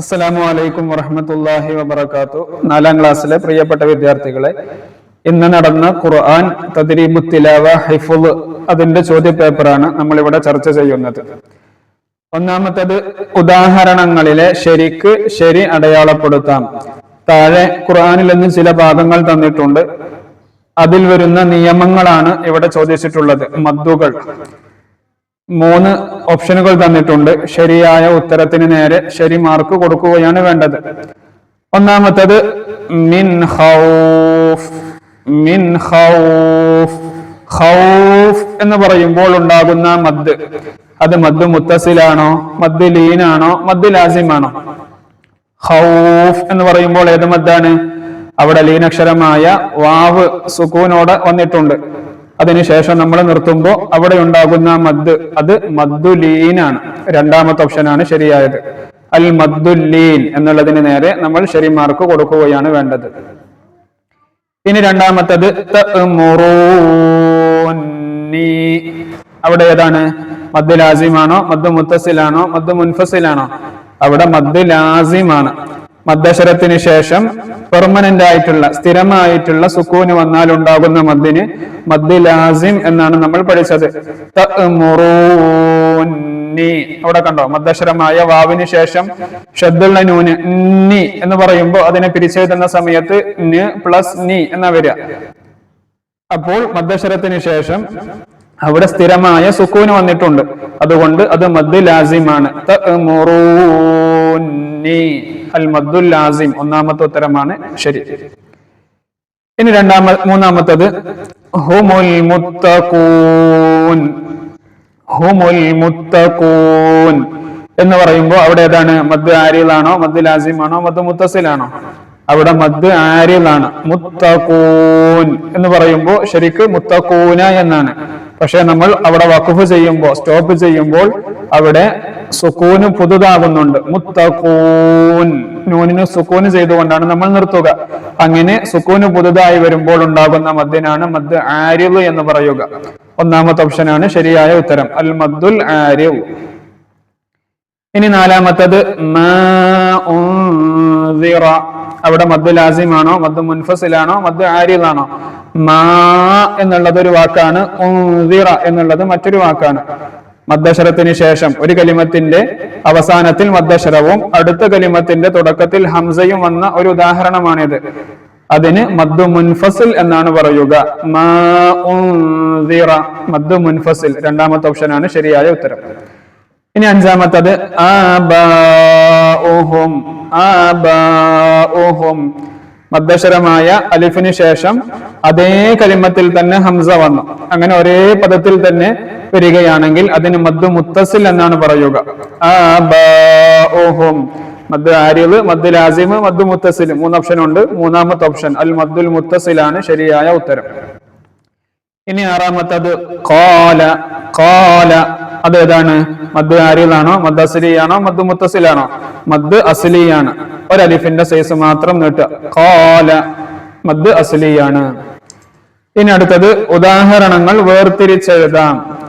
അസ്സലാമു അലൈക്കും വറഹമത്തല്ലാഹി വബർക്കാത്തു നാലാം ക്ലാസ്സിലെ പ്രിയപ്പെട്ട വിദ്യാർത്ഥികളെ ഇന്ന് നടന്ന ഖുർആൻ തദ്രീബു തിലാവ അതിന്റെ അതിന്റെ ചോദ്യപേപ്പറാണ് നമ്മൾ ഇവിടെ ചർച്ച ചെയ്യുന്നത്. ഒന്നാമത്തത് ഉദാഹരണങ്ങളിലെ ശരിക്ക് ശരി അടയാളപ്പെടുത്താം. താഴെ ഖുർആനിൽ നിന്ന് ചില ഭാഗങ്ങൾ തന്നിട്ടുണ്ട്. അതിൽ വരുന്ന നിയമങ്ങളാണ് ഇവിടെ ചോദിച്ചിട്ടുള്ളത്. മദ്ദുകൾ. മൂന്ന് ഓപ്ഷനുകൾ തന്നിട്ടുണ്ട്. ശരിയായ ഉത്തരത്തിന് നേരെ ശരി മാർക്ക് കൊടുക്കുകയാണ് വേണ്ടത്. ഒന്നാമത്തത് മിൻ ഹൗഫ് മിൻ ഹൗഫ് ഹൗഫ് എന്ന് പറയുമ്പോൾ ഉണ്ടാകുന്ന മദ്. അത് മദ് മുത്തസിലാണോ മദ് ലീനാണോ മദ് ലാസിമാണോ? ഹൗഫ് എന്ന് പറയുമ്പോൾ ഏത് മദ്ദാണ്? അവിടെ ലീനക്ഷരമായ വാവ് സുക്കൂനോടെ വന്നിട്ടുണ്ട്. അതിനുശേഷം നമ്മൾ നിർത്തുമ്പോൾ അവിടെ ഉണ്ടാകുന്ന മദ് അത് മദ്ദുലീനാണ് രണ്ടാമത്തെ ഓപ്ഷനാണ് ശരിയായത്. അൽ മദ്ദുലീൻ എന്നുള്ളതിന് നേരെ നമ്മൾ ശരി മാർക്ക് കൊടുക്കുകയാണ് വേണ്ടത്. ഇനി രണ്ടാമത്തത്. അവിടെ ഏതാണ്? മദ് ലാസിമാണോ? മദ് മുത്തസിലാണോ? മദ് മുൻഫസിലാണോ? അവിടെ മദ് ലാസിമാണ്. മദ്ദശരത്തിന് ശേഷം പെർമനന്റ് ആയിട്ടുള്ള സ്ഥിരമായിട്ടുള്ള സുക്കൂന് വന്നാൽ ഉണ്ടാകുന്ന മദ്ദിന് മദ് ലാസിം എന്നാണ് നമ്മൾ പഠിച്ചത്. അവിടെ കണ്ടോ? മദ്ദശരമായ വാവിന് ശേഷം ഷദ്ദുള്ള നൂന് നി എന്ന് പറയുമ്പോൾ അതിനെ പിരിച്ചെഴുതുന്ന സമയത്ത് ന് പ്ലസ് നി എന്ന വരിക. അപ്പോൾ മദ്ദശരത്തിന് ശേഷം അവിടെ സ്ഥിരമായ സുക്കൂന് വന്നിട്ടുണ്ട്. അതുകൊണ്ട് അത് മദ് ലാസിമാണ്. അൽ മദ്ദുൽ ലാസിം ഒന്നാമത്തെ ഉത്തരമാണ് ശരി. ഇനി രണ്ടാമ മൂന്നാമത്തത് ഹുമുൽ മുത്തഖൂൻ ഹുമുൽ മുത്തഖൂൻ എന്ന് പറയുമ്പോൾ അവിടെ ഏതാണ്? മദ് ആരിലാണോ മദ് ലാസിമാണോ മദ് മുത്തസിലാണോ അവിടെ മദ് ആരിലാണ് മുത്തഖൂൻ എന്ന് പറയുമ്പോൾ ശരിക്ക് മുത്തഖൂന എന്നാണ്. പക്ഷെ നമ്മൾ അവിടെ വഖഫ് ചെയ്യുമ്പോൾ സ്റ്റോപ്പ് ചെയ്യുമ്പോൾ അവിടെ സുക്കൂന് പുതുതാകുന്നുണ്ട്. മുത്തഖൂൻ. നൂനിന് സുക്കൂന് ചെയ്തുകൊണ്ടാണ് നമ്മൾ നിർത്തുക. അങ്ങനെ സുക്കൂന് പുതുതായി വരുമ്പോൾ ഉണ്ടാകുന്ന മദ്ദിനാണ് മദ് ആരിവ് എന്ന് പറയുക. ഒന്നാമത്തെ ഓപ്ഷനാണ് ശരിയായ ഉത്തരം. അൽ മദ്ദുൽ ആരിവ്. ഇനി നാലാമത്തത്. അവിടെ മദ് ലാസിമാണോ മദ് മുൻഫസിലാണോ മദ് ആരിലാണോ മാ എന്നുള്ളത് ഒരു വാക്കാണ് എന്നുള്ളത് മറ്റൊരു വാക്കാണ്. മദ്ദശരത്തിന് ശേഷം ഒരു കലിമത്തിന്റെ അവസാനത്തിൽ മദ്ദശരവും അടുത്ത കലിമത്തിന്റെ തുടക്കത്തിൽ ഹംസയും വന്ന ഒരു ഉദാഹരണമാണിത്. അതിന് മദ്ദു മുൻഫസിൽ എന്നാണ് പറയുക. മദ്ദു മുൻഫസിൽ. രണ്ടാമത്തെ ഓപ്ഷനാണ് ശരിയായ ഉത്തരം. ഇനി അഞ്ചാമത്തത് മദ്ദശരമായ അലിഫിന് ശേഷം അതേ കലിമത്തിൽ തന്നെ ഹംസ വന്നു. അങ്ങനെ ഒരേ പദത്തിൽ തന്നെ വരികയാണെങ്കിൽ അതിന് മദ് മുത്തസിൽ എന്നാണ് പറയുക. ആബാഉഹും മദ് ആരിവ് മദ് ലാസിമ് മദ് മുത്തസിൽ. മൂന്ന് ഓപ്ഷൻ ഉണ്ട്. മൂന്നാമത്തെ ഓപ്ഷൻ അൽ മദ്ദുൽ മുത്തസിലാണ് ശരിയായ ഉത്തരം. ഇനി ആറാമത്തത് കോല കോല അത് ഏതാണ്? മദ് ആരിലാണോ മദ് അസ്ലിയാണോ? മദ് മുത്തസിലാണോ? മദ് അസലിയാണ്. ഒരലിഫിന്റെ സൈസ് മാത്രം നീട്ടുക. കോല മദ് അസ്ലിയാണ്. ഇനി അടുത്തത് ഉദാഹരണങ്ങൾ വേർതിരിച്ചെഴുതാം.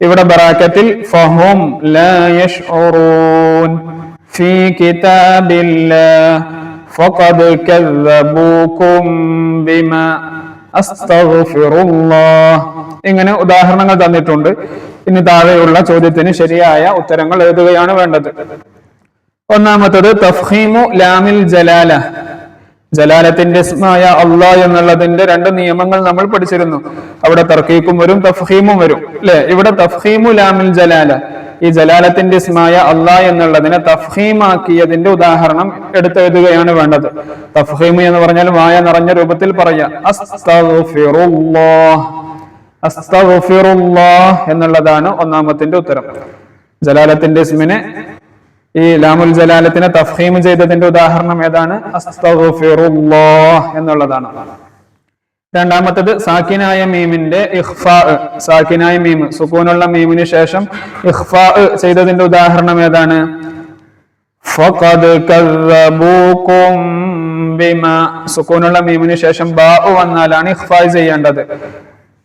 ഇവിടെ ബറാക്കത്തിൽ ഫഹും ലാ ഇങ്ങനെ ഉദാഹരണങ്ങൾ തന്നിട്ടുണ്ട്. ഇനി താഴെയുള്ള ചോദ്യത്തിന് ശരിയായ ഉത്തരങ്ങൾ എഴുതുകയാണ് വേണ്ടത്. ഒന്നാമത്തത് തഫ്ഹീമു ലാമിൽ ജലാല. ജലാലത്തിന്റെ ഇസ്മായ അള്ളാ എന്നുള്ളതിന്റെ രണ്ട് നിയമങ്ങൾ നമ്മൾ പഠിച്ചിരുന്നു. അവിടെ തർക്കീക്കും വരും തഫ്ഹീമും വരും. അല്ലെ ഇവിടെ തഫ്ഹീമു ലാമിൽ ജലാല. ഈ ജലാലത്തിന്റെ ഇസ്മായ അള്ളാ എന്നുള്ളതിനെ തഫ്ഹീമാക്കിയതിന്റെ ഉദാഹരണം എടുത്തെഴുതുകയാണ് വേണ്ടത്. തഫ്ഹീം എന്ന് പറഞ്ഞാൽ മായ നിറഞ്ഞ രൂപത്തിൽ പറയാം എന്നുള്ളതാണ് ഒന്നാമത്തിന്റെ ഉത്തരം. ജലാലത്തിന്റെ ഇസ്മിനെ ഈ ലാമുൽ ജലാലത്തിനെ തഫീം ചെയ്തതിന്റെ ഉദാഹരണം ഏതാണ്? എന്നുള്ളതാണ്. രണ്ടാമത്തത് സാക്കിനായ മീമിന്റെ ഇഹ്ഫാ സാക്കിനായ മീം സുക്കൂനുള്ള മീമിന് ശേഷം ഇഹ്ഫാ ചെയ്തതിന്റെ ഉദാഹരണം ഏതാണ്? സുക്കൂനുള്ള മീമിന് ശേഷം ബാ വന്നാലാണ് ഇഹ്ഫാ ചെയ്യേണ്ടത്.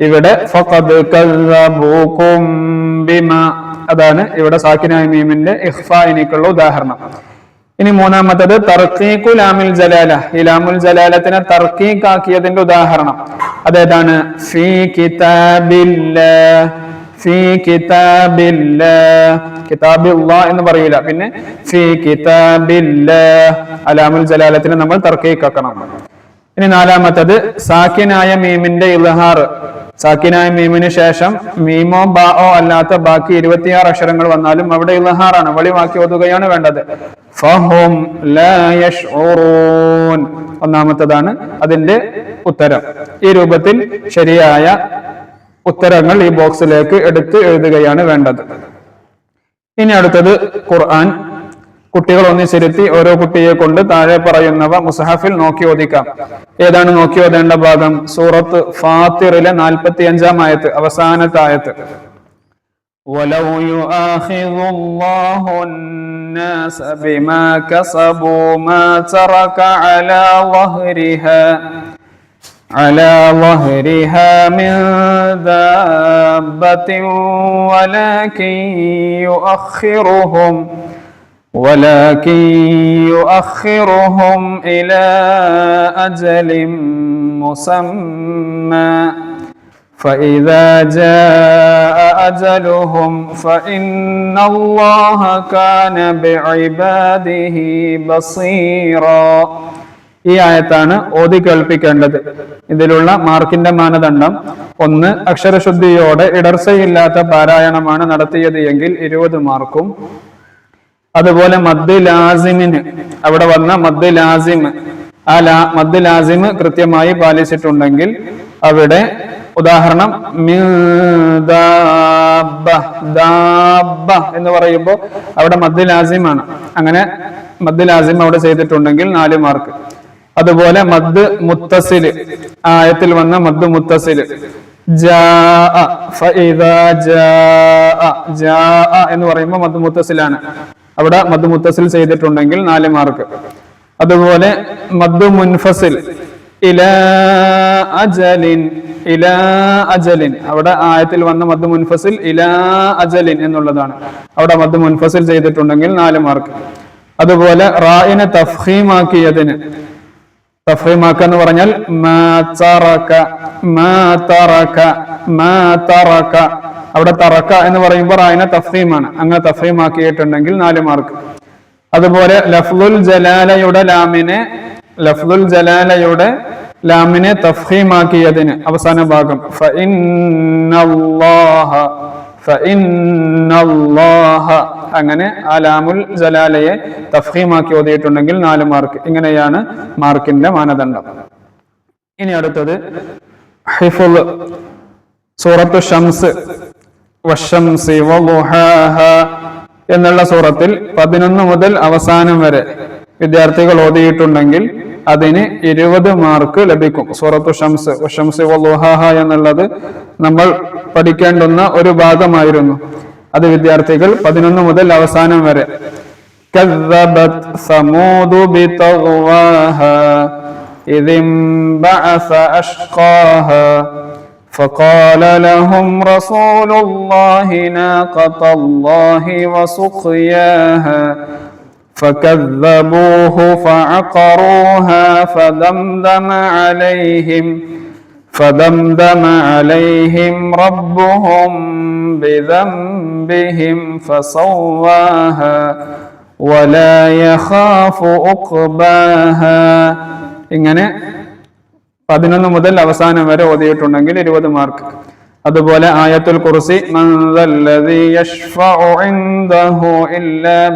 ഇവിടെ അതാണ് ഇവിടെ സാക്കിനീമിന്റെ മീമിന്റെ ഇഹ്ഫായിനേക്കുള്ള ഉദാഹരണം. ഇനി മൂന്നാമത്തത് തർക്കീഖു ലാമിൽ ജലാല. ഈ ലാമുൽ ജലാലത്തിനെ തർക്കീഖാക്കിയതിന്റെ ഉദാഹരണം. അതേതാണ്? എന്ന് പറയില്ല പിന്നെ അലാമുൽ ജലാലത്തിനെ നമ്മൾ തർക്കീഖാക്കണം ഇനി നാലാമത്തത് സാക്കിനായ മീമിന്റെ ഇൽഹാർ. സാക്കിനായ മീമിന് ശേഷം മീമോ ബാ ഓ അല്ലാത്ത ബാക്കി ഇരുപത്തിയാറ് അക്ഷരങ്ങൾ വന്നാലും അവിടെ ഇൽഹാറാണ് വെളിവാക്കി ഓതുകയാണ് വേണ്ടത്. ഫഹും ഒന്നാമത്തതാണ് അതിന്റെ ഉത്തരം. ഈ രൂപത്തിൽ ശരിയായ ഉത്തരങ്ങൾ ഈ ബോക്സിലേക്ക് എടുത്ത് എഴുതുകയാണ് വേണ്ടത്. ഇനി അടുത്തത് ഖുർആൻ. കുട്ടികൾ ഒന്നിച്ചിരുത്തി ഓരോ കുട്ടിയെ കൊണ്ട് താഴെ പറയുന്നവ മുസഹഫിൽ നോക്കി ഓദിക്കാം ഏതാണ് നോക്കി ഓതേണ്ട ഭാഗം സൂറത്ത് ഫാത്തിറിലെ നാൽപ്പത്തി അഞ്ചാം ആയത്ത് അവസാനത്തെ ആയത്ത് ولو يؤاخذ الله الناس بما كسبوا ما ترك على ظهرها على ظهرها من دابة ولكن يؤخرهم ولكن يؤخرهم إلى أجل مسمى فإذا جاء أجلهم فإن الله كان بعباده بصيرا ഈ ആയത്താണ് ഓതി കേൾപ്പിക്കേണ്ടത് ഇതിലുള്ള മാർക്കിന്റെ മാനദണ്ഡം ഒന്ന് അക്ഷരശുദ്ധിയോടെ ഇടർച്ചയില്ലാത്ത പാരായണമാണ് നടത്തിയത് എങ്കിൽ ഇരുപത് മാർക്കും അതുപോലെ മദ് ലാസിമിന്. അവിടെ വന്ന മദ് ആ ലാ മദ് കൃത്യമായി പാലിച്ചിട്ടുണ്ടെങ്കിൽ അവിടെ ഉദാഹരണം എന്ന് പറയുമ്പോൾ അവിടെ മദ് ലാസിമാണ് അങ്ങനെ മദ് ലാസിം അവിടെ ചെയ്തിട്ടുണ്ടെങ്കിൽ നാല് മാർക്ക് അതുപോലെ മദ് മുത്തസിൽ ആയത്തിൽ വന്ന മദ് മുത്തസിൽ എന്ന് പറയുമ്പോൾ മദ് മുത്തസിലാണ്. അവിടെ മദ് മുത്തസിൽ ചെയ്തിട്ടുണ്ടെങ്കിൽ നാല് മാർക്ക്. അതുപോലെ മദ് മുൻഫസിൽ ഇലാ അജലിൻ ഇലാ അജലിൻ. അവിടെ ആയത്തിൽ വന്ന മദ് മുൻഫസിൽ ഇലാ അജലിൻ എന്നുള്ളതാണ്. അവിടെ മദ് മുൻഫസിൽ ചെയ്തിട്ടുണ്ടെങ്കിൽ നാല് മാർക്ക്. അതുപോലെ റായിനെ തഫീമാക്കിയതിന് തഫീമാക്ക എന്ന് പറഞ്ഞാൽ അവിടെ തറക്ക എന്ന് പറയുമ്പോൾ റായന തഫീമാണ് അങ്ങനെ തഫീമാക്കിയിട്ടുണ്ടെങ്കിൽ നാല് മാർക്ക് അതുപോലെ ലഫ്ലുൽ ജലാലയുടെ ലാമിനെ ലഫ്ലുൽ ജലാലയുടെ ലാമിനെ തഫീമാക്കിയതിന് അവസാന ഭാഗം. അങ്ങനെ ആ ലാമുൽ ജലാലയെ തഫീമാക്കി ഓതിയിട്ടുണ്ടെങ്കിൽ നാല് മാർക്ക് ഇങ്ങനെയാണ് മാർക്കിന്റെ മാനദണ്ഡം. ഇനി അടുത്തത് ഹിഫുൽ സൂറത്തു ഷംസ്. വളുഹാഹ എന്നുള്ള സൂറത്തിൽ പതിനൊന്ന് മുതൽ അവസാനം വരെ വിദ്യാർത്ഥികൾ ഓതിയിട്ടുണ്ടെങ്കിൽ അതിന് ഇരുപത് മാർക്ക് ലഭിക്കും. സൂറത്തു ഷംസ് വശംസി വളുഹാഹ എന്നുള്ളത് നമ്മൾ പഠിക്കേണ്ടുന്ന ഒരു ഭാഗമായിരുന്നു. അത് വിദ്യാർത്ഥികൾ പതിനൊന്ന് മുതൽ അവസാനം വരെ. فقال لهم رسول الله ناقة الله وسقياها فكذبوه فعقروها فدمدم عليهم فدمدم عليهم ربهم بذنبهم فسواها ولا يخاف أقباها പതിനൊന്ന് മുതൽ അവസാനം വരെ ഓതിയിട്ടുണ്ടെങ്കിൽ ഇരുപത് മാർക്ക് അതുപോലെ ആയത്തുൽ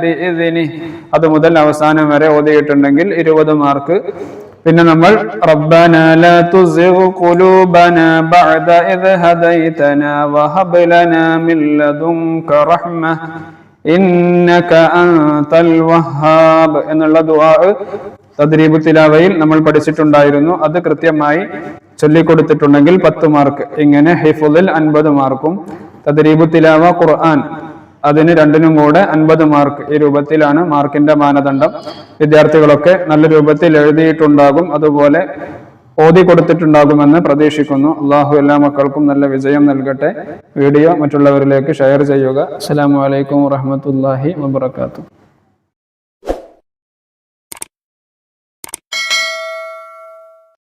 ബിഇദ്നിഹി അത് മുതൽ അവസാനം വരെ ഓതിയിട്ടുണ്ടെങ്കിൽ ഇരുപത് മാർക്ക് പിന്നെ നമ്മൾ എന്നുള്ള ദുആ തദ്രീബ് തിലാവയിൽ നമ്മൾ പഠിച്ചിട്ടുണ്ടായിരുന്നു. അത് കൃത്യമായി ചൊല്ലിക്കൊടുത്തിട്ടുണ്ടെങ്കിൽ പത്ത് മാർക്ക് ഇങ്ങനെ ഹിഫുലിൽ അൻപത് മാർക്കും തദ്രീബ് തിലാവ ഖുർആൻ അതിന് രണ്ടിനും കൂടെ അൻപത് മാർക്ക്. ഈ രൂപത്തിലാണ് മാർക്കിന്റെ മാനദണ്ഡം. വിദ്യാർത്ഥികളൊക്കെ നല്ല രൂപത്തിൽ എഴുതിയിട്ടുണ്ടാകും അതുപോലെ ഓതി കൊടുത്തിട്ടുണ്ടാകുമെന്ന് പ്രതീക്ഷിക്കുന്നു. അള്ളാഹു എല്ലാ മക്കൾക്കും നല്ല വിജയം നൽകട്ടെ. വീഡിയോ മറ്റുള്ളവരിലേക്ക് ഷെയർ ചെയ്യുക. അസ്സാം വലൈക്കും വാഹമത്തല്ലാഹി വബർക്കാത്തു